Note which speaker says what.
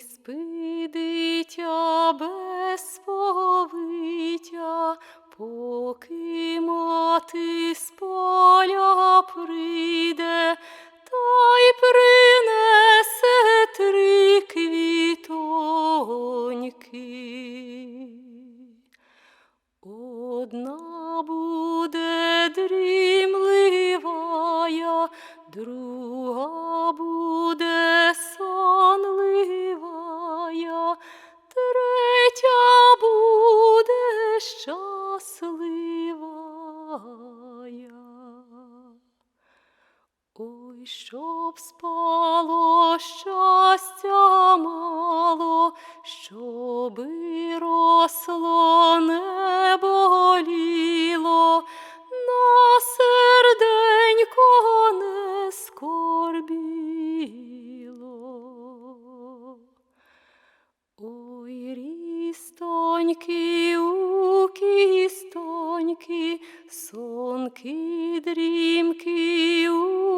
Speaker 1: Спи, дитя без повиття, поки мати з поля прийде, та й принесе три квітоньки. Одна буде дрімливая, друга щасливая. Ой, щоб спало щастя мало, щоби росло не боліло, на серденько не скорбіло. Ой, рістоньки, сонки, дрімки, у